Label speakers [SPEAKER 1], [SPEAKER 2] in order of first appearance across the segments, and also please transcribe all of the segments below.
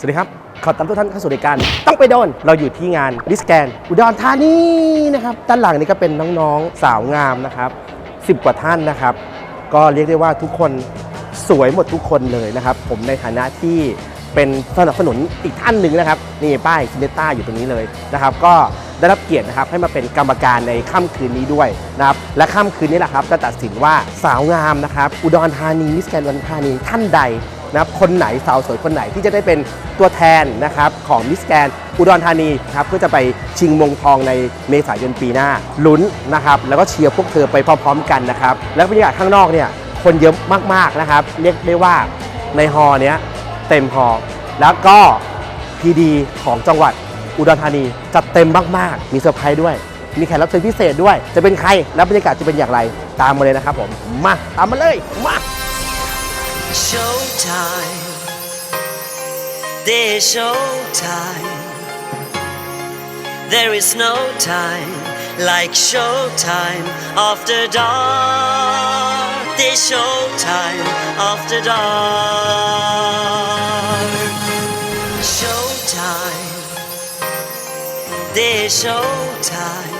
[SPEAKER 1] สวัสดีครับ ขอต้อนรับทุกท่านเข้าสู่รายการต้องไปโดน เราอยู่ที่งานดิสแกน อุดรธานีนะครับ ด้านหลังนี้ก็เป็นน้องๆสาวงามนะครับ 10 กว่าท่านนะครับ ก็เรียกได้ว่าทุกคนสวยหมดทุกคนเลยนะครับ ผมในฐานะที่เป็นสนับสนุนอีกท่านหนึ่งนะครับ นี่ป้ายซินเนต้าอยู่ตรงนี้เลยนะครับ ก็ได้รับเกียรตินะครับให้มาเป็นกรรมการในค่ำคืนนี้ด้วยนะครับและค่ำคืนนี้แหละครับจะตัดสินว่าสาวงามนะครับ อุดรธานีมิสแกรนด์อุดรธานีท่านใด นะครับคนไหนสาวสวยคนไหนที่จะได้เป็นตัวแทนนะครับของมิสแกนอุดรธานีครับเพื่อจะไปชิงมงทองในเมษายนปีหน้าลุ้นนะครับแล้วก็เชียร์พวกเธอไปพร้อมๆกันนะครับแล้วบรรยากาศข้างนอกเนี่ยคนเยอะมากๆนะครับเรียกได้ว่าในฮอเนี้ยเต็มฮอแล้วก็พีดีของจังหวัดอุดรธานีจัดเต็มมากๆ มีเซอร์ไพรส์ด้วย มีแขกรับเชิญพิเศษด้วย จะเป็นใคร แล้วบรรยากาศจะเป็นอย่างไร ตามมาเลยนะครับผม มา ตามมาเลย มา
[SPEAKER 2] Showtime. There's showtime. There is no time like showtime after dark. There's showtime after dark. Showtime. Showtime. Showtime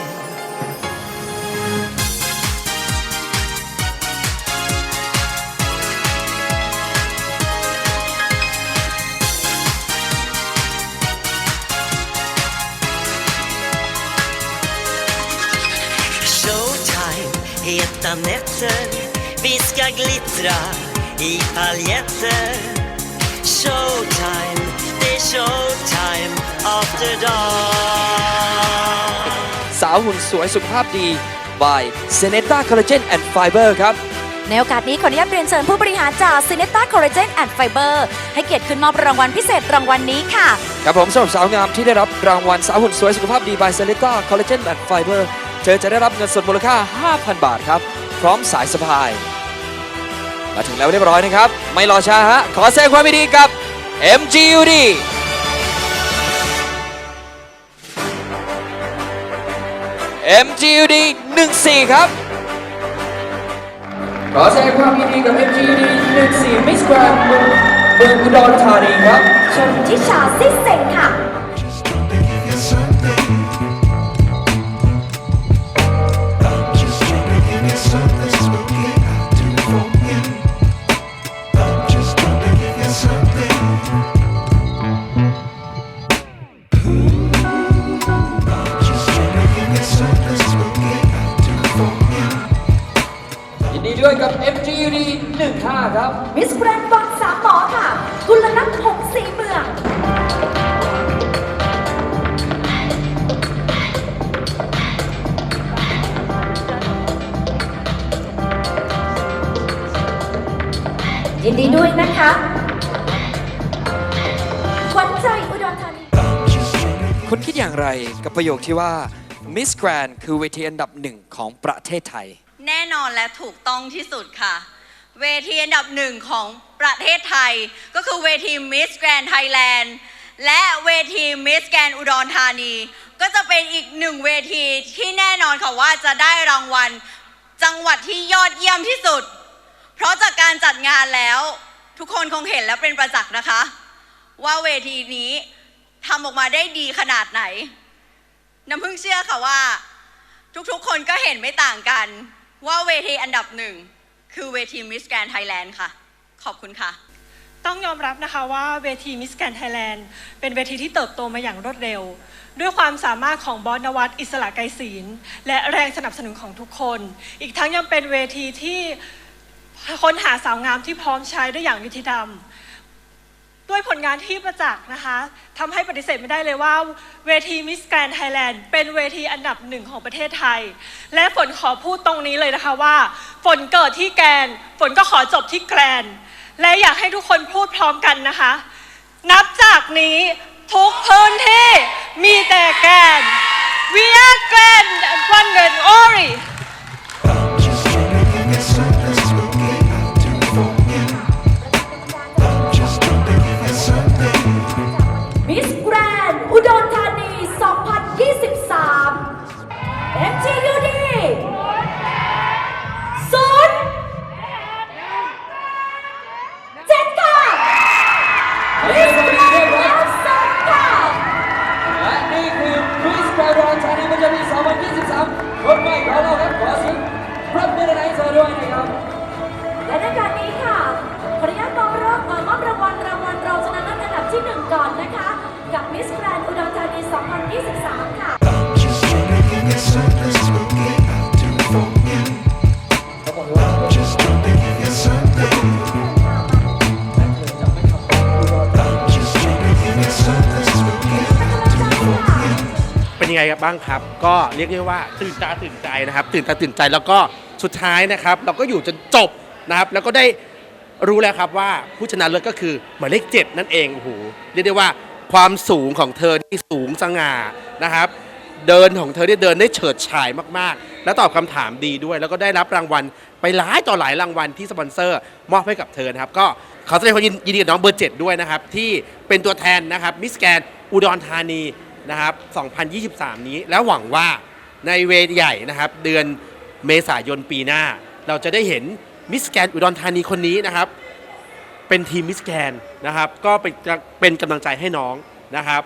[SPEAKER 2] heta nätter Vi ska glittra i paljetter Showtime, det är showtime after dark
[SPEAKER 3] สาวหุ่นสวยสุขภาพดี by s e n e t a Collagen and Fiber ครับ
[SPEAKER 4] ในโอกาสนี้ขออนุญาตเรียนเชิญผู้บริหารจาก c i n e t a Collagen and Fiber ให้เกียรติขึ้นมอบรางวัลพิเศษรางวัลนี้ค่ะ
[SPEAKER 3] ครับผมสำหรับสาวงามที่ได้รับรางวัลสาวหุ่นสวยสุขภาพดี by s e n e t a Collagen and Fiber เธอจะได้รับเงินสดมูลค่า 5,000 บาทครับ พร้อมสายสะพาย มาถึงแล้วเรียบร้อยนะครับ ไม่รอช้าฮะ ขอแสดงความยินดีกับ MGUD MGUD 14ครับ ขอแสดงความยินดีกับ MGUD 14 Miss Grand เมืองเมืองอุดรธานีครับ
[SPEAKER 4] ชนทิชาซิเซง ค
[SPEAKER 3] รับ
[SPEAKER 4] มิสแกรนด์วังสามหมอค่ะ กุลนัทหงศรีเมือง ยินดีด้วยนะคะขวัญใจอุดรธานี
[SPEAKER 3] คุณคิดอย่างไรกับประโยคที่ว่า Miss Grand คือเวทีอันดับหนึ่งของประเทศไทย
[SPEAKER 5] แน่นอนและถูกต้องที่สุดค่ะ เวทีอันดับหนึ่งของประเทศไทย ก็คือเวที Miss Grand Thailand และเวที Miss Grand อุดรธานี ก็จะเป็นอีกหนึ่งเวทีที่แน่นอนค่ะว่าจะได้รางวัลจังหวัดที่ยอดเยี่ยมที่สุด เพราะจากการจัดงานแล้ว ทุกคนคงเห็นและเป็นประจักษ์นะคะ ว่าเวทีนี้ทำออกมาได้ดีขนาดไหน น้ำพึ่งเชื่อค่ะว่า ทุกๆคนก็เห็นไม่ต่างกัน ว่าเวทีอันดับหนึ่ง คือเวทีมิสแกรนไทยแลนด์ค่ะ ขอบคุณค่ะ
[SPEAKER 6] ต้องยอมรับนะคะว่าเวทีมิสแกนไทยแลนด์เป็นเวทีที่เติบโตมาอย่างรวดเร็ว ด้วยความสามารถของบอสนวัตอิสระไกรศีลและแรงสนับสนุนของทุกคน อีกทั้งยังเป็นเวทีที่ค้นหาสาวงามที่พร้อมใช้ได้อย่างยุติธรรม ด้วยผลงานที่ประจักษ์นะคะทำให้ปฏิเสธไม่ได้เลยว่าเวทีมิสแกรนไทยแลนด์เป็นเวทีอันดับหนึ่งของประเทศไทย และฝนขอพูดตรงนี้เลยนะคะว่า ฝนเกิดที่แกรนฝนก็ขอจบที่แกรนและอยากให้ทุกคนพูดพร้อมกันนะคะ นับจากนี้ทุกพื้นที่มีแต่แกรน We are grand one and only
[SPEAKER 4] ที่หนึ่งก่อนนะคะ กับมิสแกรนด์อุดรธานี 2023 ค่ะ
[SPEAKER 1] เป็นยังไงครับบ้างครับ ก็เรียกได้ว่าตื่นตาตื่นใจนะครับ ตื่นตาตื่นใจแล้วก็สุดท้ายนะครับ เราก็อยู่จนจบนะครับ แล้วก็ได้ รู้แล้วครับว่าผู้ชนะเลิศก็คือหมายเลขเจ็ดนั่นเองโอ้โหเรียกได้ว่าความสูงของเธอที่สูงสง่านะครับ เดินของเธอเนี่ยเดินได้เฉิดฉายมากๆ และตอบคำถามดีด้วย แล้วก็ได้รับรางวัลไปหลายต่อหลายรางวัลที่สปอนเซอร์มอบให้กับเธอนะครับ ก็ขอแสดงความยินดีกับน้องเบอร์เจ็ดด้วยนะครับ ที่เป็นตัวแทนนะครับมิสแกนอุดรธานีนะครับ 2023 นี้ แล้วหวังว่าในเวทใหญ่นะครับ เดือนเมษายนปีหน้า เราจะได้เห็น มิสแกนอุดรธานีคนนี้นะครับ เป็นทีมมิสแกนนะครับ ก็เป็นเป็นกำลังใจให้น้องนะครับ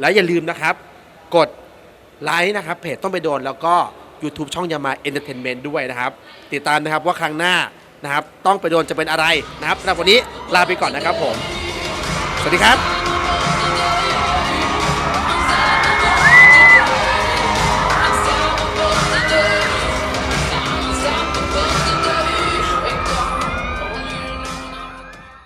[SPEAKER 1] และอย่าลืมนะครับ กดไลค์นะครับเพจต้องไปโดนแล้วก็ YouTube ช่องยามาเอนเตอร์เทนเมนต์ด้วยนะครับ ติดตามนะครับว่าครั้งหน้านะครับ ต้องไปโดนจะเป็นอะไรนะครับสำหรับวันนี้ลาไปก่อนนะครับผม สวัสดีครับ